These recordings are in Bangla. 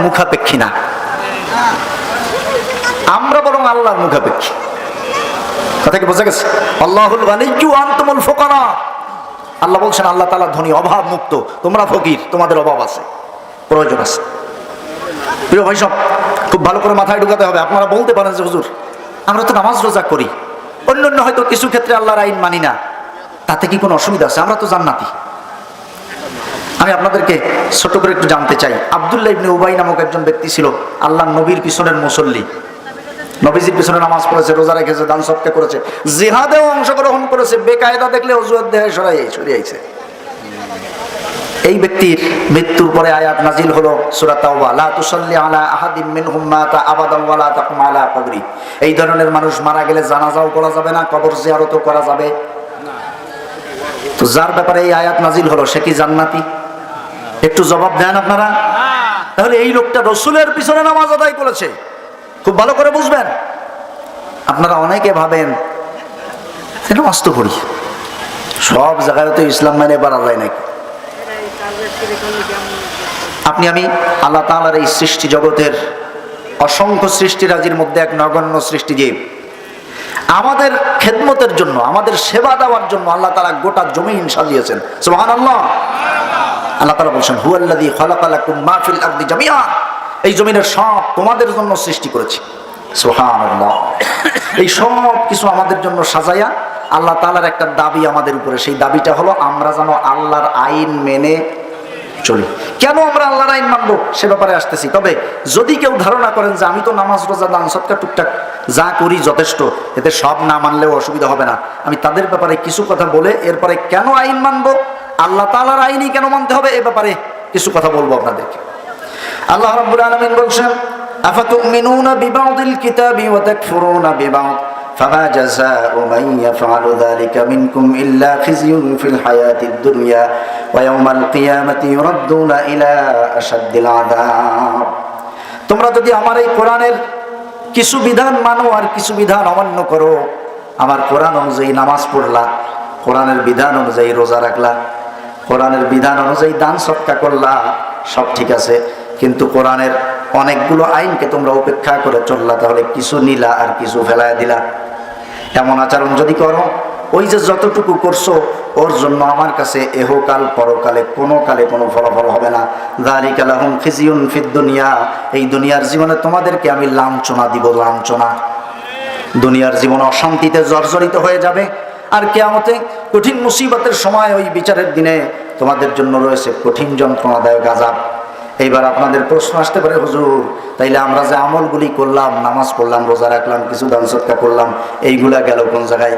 মুখাপেক্ষী না। আমরা বরং আল্লাহর মুখাপেক্ষী। কথা কি বোঝা গেছে? আল্লাহুল গানিয়্যু আনতুমুল ফুকারা। আল্লাহ বলছেন, আল্লাহ তাআলা ধনী অভাব মুক্ত তোমরা ফকির, তোমাদের অভাব আছে। প্রয়োজন আছে। প্রিয় ভাই সব, খুব ভালো করে মাথায় ঢুকাতে হবে। আপনারা বলতে পারেন যে, হুজুর, আমরা তো নামাজ রোজা করি। অন্য অন্য হয়তো কিছু ক্ষেত্রে আল্লাহর আইন মানি না। তাতে কি কোনো অসুবিধা আছে? আমরা তো জান্নাতি। আমি আপনাদেরকে ছোট করে একটু জানতে চাই। আবদুল্লাহ ইবনে উবাই নামক একজন ব্যক্তি ছিল, আল্লাহ নবীর পিছনের মুসল্লি। নবীজির পিছনে নামাজ পড়েছে, রোজা রেখেছে, দান সবকে করেছে, জিহাদেও অংশগ্রহণ করেছে, বেকায়দা দেখলে অজুয়ার দেহে সরাই সরিয়েছে এই ব্যক্তির মৃত্যুর পরে আয়াত নাজিল হলো, সূরা তুসাল্লি আলা আহাদিম এই ধরনের মানুষ মারা গেলে জানাজাও করা যাবে না, কবর জিয়ারতও করা যাবে। তো যার ব্যাপারে এই আয়াত নাজিল হলো, সে কি জান্নাতি? একটু জবাব দেন আপনারা? তাহলে এই লোকটা রসুলের পিছনে নামাজ আদায় করেছে। খুব ভালো করে বুঝবেন। আপনারা অনেকে ভাবেন তো পড়ি। সব জায়গায় তো ইসলাম মানে পারা যায় নাকি? আপনি, আমি আল্লাহ তাআলার এই সৃষ্টি জগতের অসংখ্য সৃষ্টিরাজির মধ্যে এক নগণ্য সৃষ্টিজীব আমাদের খেদমতের জন্য, আমাদের সেবা দেওয়ার জন্য আল্লাহ তাআলা গোটা জমিন সাজিয়েছেন। সুবহানাল্লাহ। আল্লাহ তাআলা বলছেন, হুয়াল্লাযী খালাকালাকুম মা ফিল আরদি জামিআ এই জমিনের সব তোমাদের জন্য সৃষ্টি করেছি। এই সব কিছু আমাদের জন্য সাজাইয়া আল্লাহ তাআলার একটা দাবি আমাদের উপরে। সেই দাবিটা হলো, আমরা যেন আল্লাহর আইন মেনে চলি। কেন আমরা আল্লাহর আইন মানবো? সে ব্যাপারে আসতেছি। তবে যদি কেউ ধারণা করেন যে আমি তো নামাজ, রোজা, দান, সৎকার, টুকটাক যা করি যথেষ্ট, এতে সব না মানলেও অসুবিধা হবে না। আমি তাদের ব্যাপারে কিছু কথা বলে এরপরে কেন আইন মানবো? আল্লাহ তাআলার আইনই কেন মানতে হবে এ ব্যাপারে কিছু কথা বলবো আপনাদেরকে আল্লাহ রাব্বুল আলামিন বলছেন আফাতুমিনুনা বিবাউদিল কিতাবি ওয়া তাকফুরুনা বিবাউদ فما جزاء من يفعل ذلك منكم إلا خزي في الحياة الدنيا ويوم القيامة يردون إلى أشد العذاب তোমরা যদি আমার এই কোরআনের কিছু বিধান মানো আর কিছু বিধান অমান্য করো আমার কোরআন অনুযায়ী নামাজ পড়লা কোরআনের বিধান অনুযায়ী রোজা রাখলা কোরআনের বিধান অনুযায়ী দান সৎকা করলা, সব ঠিক আছে। কিন্তু কোরআনের অনেকগুলো আইনকে তোমরা উপেক্ষা করে চললা, তাহলে কিছু নিলা আর কিছু ফেলায় দিলা। এমন আচরণ যদি করো, ওই যে যতটুকু করছ, ওর জন্য আমার কাছে এহকাল পরকালে কোনো কালে কোনো ফলাফল হবে না। দারিকালাহুম খিজিউন ফিদ দুনিয়া, এই দুনিয়ার জীবনে তোমাদেরকে আমি লাঞ্ছনা দিব, লাঞ্ছনা। দুনিয়ার জীবন অশান্তিতে জর্জরিত হয়ে যাবে। আর কেয়ামতে কঠিন মুসিবতের সময় ওই বিচারের দিনে তোমাদের জন্য রয়েছে কঠিন যন্ত্রণাদায়ক আজাব এইবার আপনাদের প্রশ্ন আসতে পারে হুজুর তাইলে আমরা যে আমলগুলি করলাম নামাজ পড়লাম রোজা রাখলাম কিছু দান সৎকা করলাম এইগুলা গেল কোন জায়গায়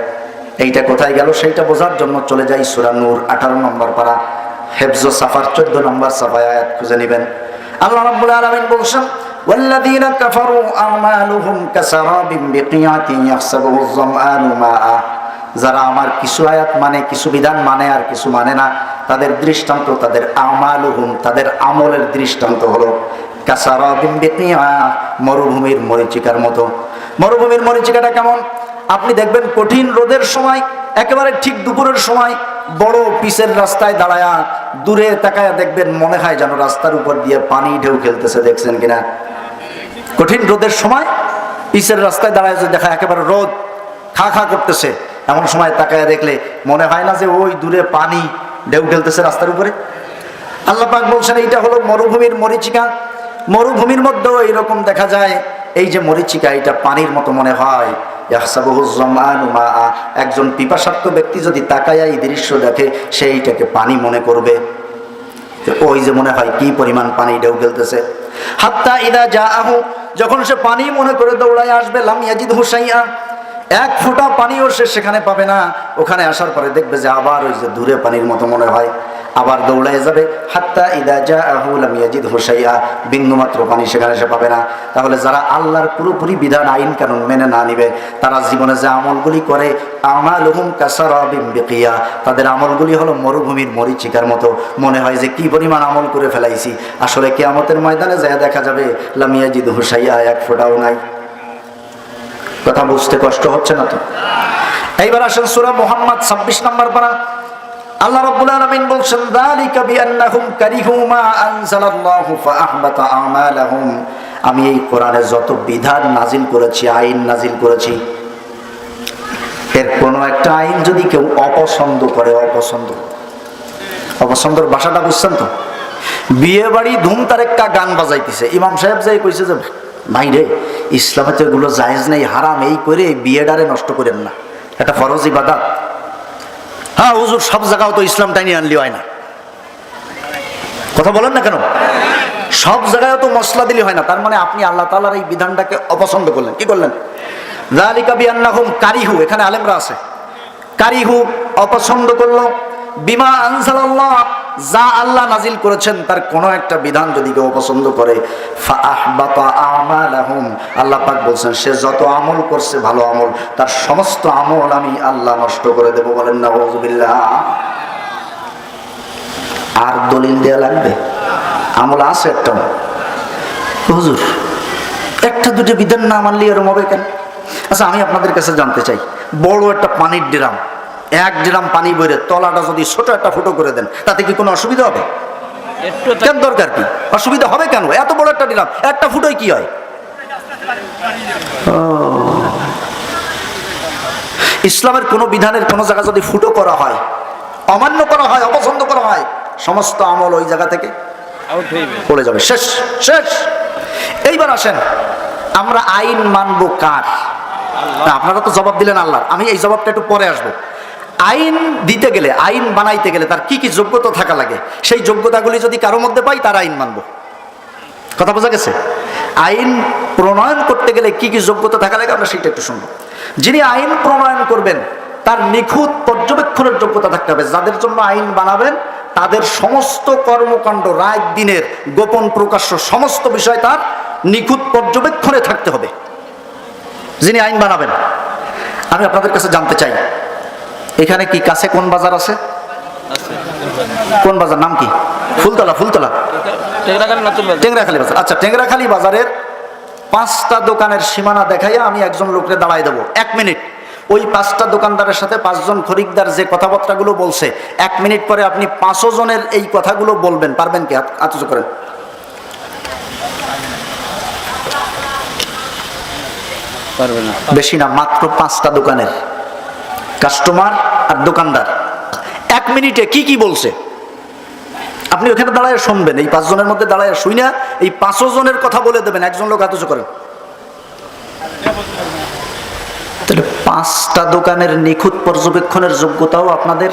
এইটা কোথায় গেল সেইটা বোঝার জন্য চলে যাই সুরা নূর আঠারো নম্বর পারা হেফজ সাফার চোদ্দ নম্বর সাফায় আয়াত খুঁজে নেবেন আল্লাহ রাব্বুল আলামিন বলছেন والذين كفروا أعمالهم كسراب بقيعة يحسبه الظمآن ماء যারা আমার কিছু আয়াত মানে কিছু বিধান মানে আর কিছু মানে না, তাদের দৃষ্টান্ত, তাদের আমালুহুম, তাদের আমলের দৃষ্টান্ত হলো মরুভূমির মরিচিকার মতো। মরুভূমির মরিচিকাটা কেমন? আপনি দেখবেন কঠিন রোদের সময়, একেবারে ঠিক দুপুরের সময়, বড় পিসের রাস্তায় দাঁড়ায়া দূরে তাকায়া দেখবেন মনে হয় যেন রাস্তার উপর দিয়ে পানি ঢেউ খেলতেছে, দেখছেন কিনা? কঠিন রোদের সময়, পিসের রাস্তায় দাঁড়ায় যে দেখা একেবারে রোদ, খা খা করতেছে। এমন সময় তাকায় দেখলে মনে হয় না যে ওই দূরে পানি ঢেউ খেলতেছে রাস্তার উপরে। আল্লাহ পাক বলছেন, এইটা হলো মরুভূমির মরিচিকা। মরুভূমির মধ্যেও এইরকম দেখা যায়। এই যে মরিচিকা এটা পানির মতো মনে হয়। একজন পিপাসার্থ ব্যক্তি যদি তাকায় এই দৃশ্য দেখে সেইটাকে পানি মনে করবে। ওই যে মনে হয় কি পরিমাণ পানি ঢেউ খেলতেছে হাত্তা ইদা যা আহু যখন সে পানি মনে করে দৌড়ায় আসবে, লাম ইয়াজিদ হুসাইয়া এক ফোঁটা পানিও সে সেখানে পাবে না। ওখানে আসার পরে দেখবে যে আবার ওই যে দূরে পানির মতো মনে হয়। আবার দৌড়ায় যাবে। হাত্তা ইদা যা আহু লাম ইয়াজিদ হুসাইয়া বিন্দু মাত্র পানি সেখানে সে পাবে না। তাহলে যারা আল্লাহর পুরোপুরি বিধান, আইন, কানুন মেনে না নিবে, তারা জীবনে যে আমলগুলি করে, আমালুহুম কাসারাবিম বিকিয়া। তাদের আমলগুলি হলো মরুভূমির মরিচিকার মতো। মনে হয় যে কি পরিমাণ আমল করে ফেলাইছি। আসলে কেয়ামতের ময়দানে যায় দেখা যাবে লামিয়াজিদ হুসাইয়া এক ফোঁটাও নাই। কথা বুঝতে কষ্ট হচ্ছে না তো। এইবার আসেন সুরা মোহাম্মদ, ছাব্বিশ নম্বর পারা। আল্লাহ রাব্বুল আলামিন বলছেন যালিকা বিআন্নাহুম কারিহু মা আনজালাল্লাহু ফাআহবাতা আমালাহুম। আমি এই কোরআনে যত বিধান নাজিল করেছি, আইন নাজিল করেছি, এর কোনো একটা আইন যদি কেউ অপছন্দ করে, অপছন্দ। অপছন্দর ভাষাটা বুঝছেন তো? বিয়ে বাড়ি ধুম তারেক্কা গান বাজাইতেছে। ইমাম সাহেব যাই কইছে যে ভাই রে ইসলামে তো এগুলো জায়েজ নেই, হারাম, এই করে বিয়েডারে নষ্ট করেন না। এটা ফরজ ইবাদত। হ্যাঁ হুজুর, সব জায়গাও তো ইসলাম টাইনি আনলি হয় না। কথা বলেন না কেন? সব জায়গায় তো মশলা দিলে হয় না। তার মানে আপনি আল্লাহ তালার এই বিধানটাকে অপছন্দ করলেন। কি করলেন? কারিহু, এখানে আলেমরা আছে। কারিহু অপছন্দ করল। বিমা আনসালাল্লাহ যা আল্লাহ নাজিল করেছেন, তার কোনো একটা বিধান যদি কেউ অপছন্দ করে আল্লাহ পাক বলছেন, সে যত আমল করছে ভালো আমল, তার সমস্ত আমল আমি আল্লাহ নষ্ট করে দেব বলেন না আর দলিল দেয়া লাগবে? আমল আছে একটা। হুজুর, একটা দুটো বিধান না মানলে এরম হবে কেন? আচ্ছা আমি আপনাদের কাছে জানতে চাই। বড় একটা পানির ড্রাম। এক ড্রাম পানি বইরে তলাটা যদি ছোট একটা ফুটো করে দেন তাতে কি কোনো অসুবিধা হবে? একটু কেন দরকার কি? অসুবিধা হবে কেন? এত বড় একটা ড্রাম একটা ফুটোয় কি হয়? ইসলামের কোনো বিধানের কোনো জায়গা যদি ফুটো করা হয় অমান্য করা হয় অপছন্দ করা হয় সমস্ত আমল ওই জায়গা থেকে পড়ে যাবে। শেষ শেষ। এইবার আসেন আমরা আইন মানবো কার? আপনারা তো জবাব দিলেন আল্লাহর। আমি এই জবাবটা একটু পরে আসব। আইন দিতে গেলে, আইন বানাইতে গেলে তার কি কি যোগ্যতা থাকা লাগে? সেই যোগ্যতাগুলি যদি কারোর মধ্যে পাই, তার আইন মানব। কথা বোঝা গেছে? আইন প্রণয়ন করতে গেলে কি কি যোগ্যতা থাকা লাগে আমরা সেটা একটু শুনব। যিনি আইন প্রণয়ন করবেন, তার নিখুঁত পর্যবেক্ষণের যোগ্যতা থাকতে হবে। যাদের জন্য আইন বানাবেন, তাদের সমস্ত কর্মকাণ্ড রাত দিনের গোপন প্রকাশ্য সমস্ত বিষয় তার নিখুঁত পর্যবেক্ষণে থাকতে হবে। যিনি আইন বানাবেন, আমি আপনাদের কাছে জানতে চাই এখানে কি কাছে কোন বাজার আছে? কোন বাজার? নাম কি? ফুলতলা ফুলতলা। টেংরাখালি বাজার। আচ্ছা টেংরাখালি বাজারের পাঁচটা দোকানের সীমানা দেখাইয়া আমি একজন লোককে দাঁড়াই দেবো। এক মিনিট। ওই পাঁচটা দোকানদারের সাথে পাঁচজন খরিদ্দার যে কথাবার্তাগুলো বলছে এক মিনিট পরে আপনি পাঁচশো জনের এই কথাগুলো বলবেন। পারবেন কি? আতচ করেন। বেশি না মাত্র পাঁচটা দোকানের। কাস্টমার আর দোকানদার। এক মিনিটে কি কি বলছে? আপনি ওখানে দাঁড়ায় শুনবেন, এই পাঁচজনের মধ্যে দাঁড়ায় শুই না, এই পাঁচশো জনের কথা বলে দেবেন, একজন লোক আতচ করেন। তাহলে পাঁচটা দোকানের নিখুঁত পর্যবেক্ষণের যোগ্যতাও আপনাদের,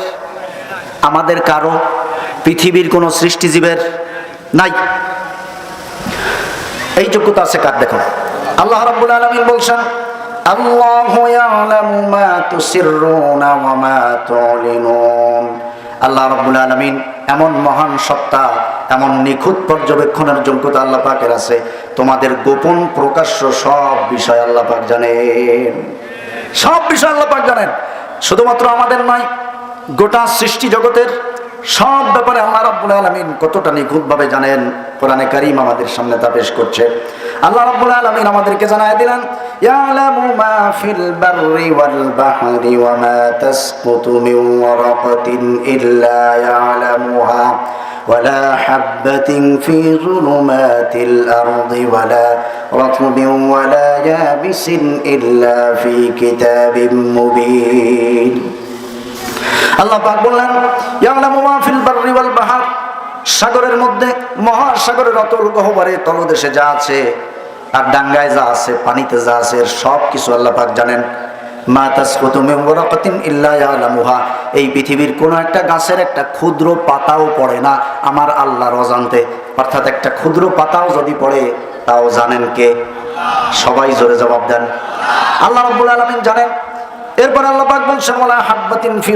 আমাদের কারও, পৃথিবীর কোনো সৃষ্টিজীবের নাই। এই যোগ্যতা আছে কার দেখুন। আল্লাহ রাব্বুল আলামিন বলছেন আল্লাহু ইয়ালামু মা তুসিররুনা ওয়া মা আল্লাহ রাব্বুল এমন মহান সত্তা, এমন নিখুঁত পর্যবেক্ষণের যোগ্যতা আল্লাহ পাকের আছে। তোমাদের গোপন প্রকাশ্য সব বিষয় আল্লাহ পাক জানেন। সব বিষয় আল্লাহ পাক জানেন। শুধুমাত্র আমাদের নয়, গোটা সৃষ্টি জগতের সব ব্যাপারে আল্লাহ রাব্বুল আলামিন কতটা নিখুঁতভাবে জানেন কোরআনে কারীম আমাদের সামনে তা পেশ করছে আল্লাহ রাব্বুল আলামিন আমাদেরকে জানায় দিলেন ইয়ালামু মা ফিল বাররি ওয়াল বাহরি ওয়া মা তাসকুতু মিন ওয়ারাকাতিন ইল্লা ইয়ালামুহা ولا حبة في ظلمات الأرض ولا رطب ولا يابس إلا في كتاب مبين আল্লাহ পাক বললেন, ইয়ালামু মা ফিল বাররি ওয়াল সাগরের মধ্যে, মহাসাগরের অতল গহ্বরে তলদেশে যা আছে, আর ডাঙ্গায় যা আছে, পানিতে যা আছে সব কিছু আল্লাহ পাক জানেন। মা তাসকুতু মিন ওয়ারাকাতিন ইল্লা ইয়ালামুহা। এই পৃথিবীর কোনো একটা গাছের একটা ক্ষুদ্র পাতাও পড়ে না আমার আল্লাহর অজান্তে। অর্থাৎ একটা ক্ষুদ্র পাতাও যদি পড়ে, তাও জানেন কে? সবাই জোরে জবাব দেন। আল্লাহ রাব্বুল আলামিন জানেন এরপর আল্লাহ পাক বলছেন, ওয়ালা হাব্বাতিন ফি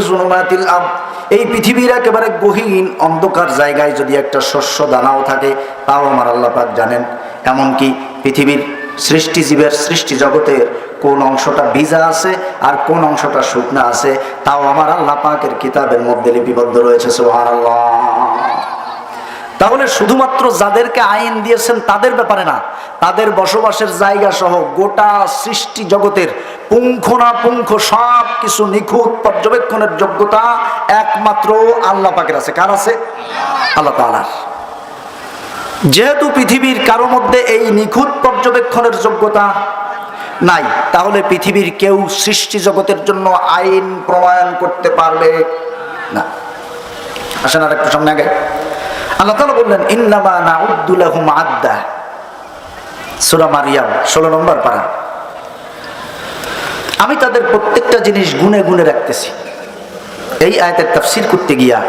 এই পৃথিবীর একেবারে গহীন অন্ধকার জায়গায় যদি একটা শস্য দানাও থাকে, তাও আমার আল্লাহ পাক জানেন। এমনকি পৃথিবীর সৃষ্টিজীবের সৃষ্টি জগতের কোন অংশটা ভিজা আছে আর কোন অংশটা শুকনা আছে, তাও আমার আল্লাহ পাকের কিতাবের মধ্যে লিপিবদ্ধ রয়েছে, সুবহানাল্লাহ। তাহলে শুধুমাত্র যাদেরকে আইন দিয়েছেন তাদের ব্যাপারে না, তাদের বসবাসের জায়গা সহ গোটা সৃষ্টি জগতের পুঙ্খানুপুঙ্খ সব কিছু নিখুঁত পর্যবেক্ষণের যোগ্যতা একমাত্র আল্লাহ পাকের আছে। কার আছে? আল্লাহ তাআলার। যেহেতু পৃথিবীর কারও মধ্যে এই নিখুঁত পর্যবেক্ষণের যোগ্যতা নাই, তাহলে পৃথিবীর কেউ সৃষ্টি জগতের জন্য আইন প্রণয়ন করতে পারবে না। আসেন আর একটু সামনে আগে আল্লাহ তালা বললেন, ইন্নামা নাউদ্দুলাহুম আদ্দা। সূরা মারিয়াম, ষোলো নম্বর পারা। আমি তাদের প্রত্যেকটা জিনিস গুনে গুনে রাখতেছি। এই আয়তের তাফসির করতে গিয়া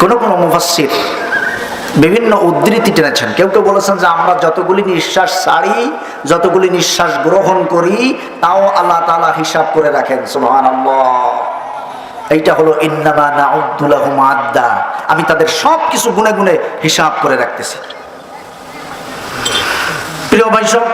কোন কোন মুফাসসির বিভিন্ন উদ্ধৃতি টেনেছেন। কেউ কেউ বলেছেন যে, আমরা যতগুলি নিঃশ্বাস ছাড়ি, যতগুলি নিঃশ্বাস গ্রহণ করি, তাও আল্লাহ তালা হিসাব করে রাখেন। সুবহানাল্লাহ। এইটা হলো আদ্দা। আমি তাদের সব কিছু গুনে গুনে হিসাব করে রাখতেছি। প্রিয় ভাই সব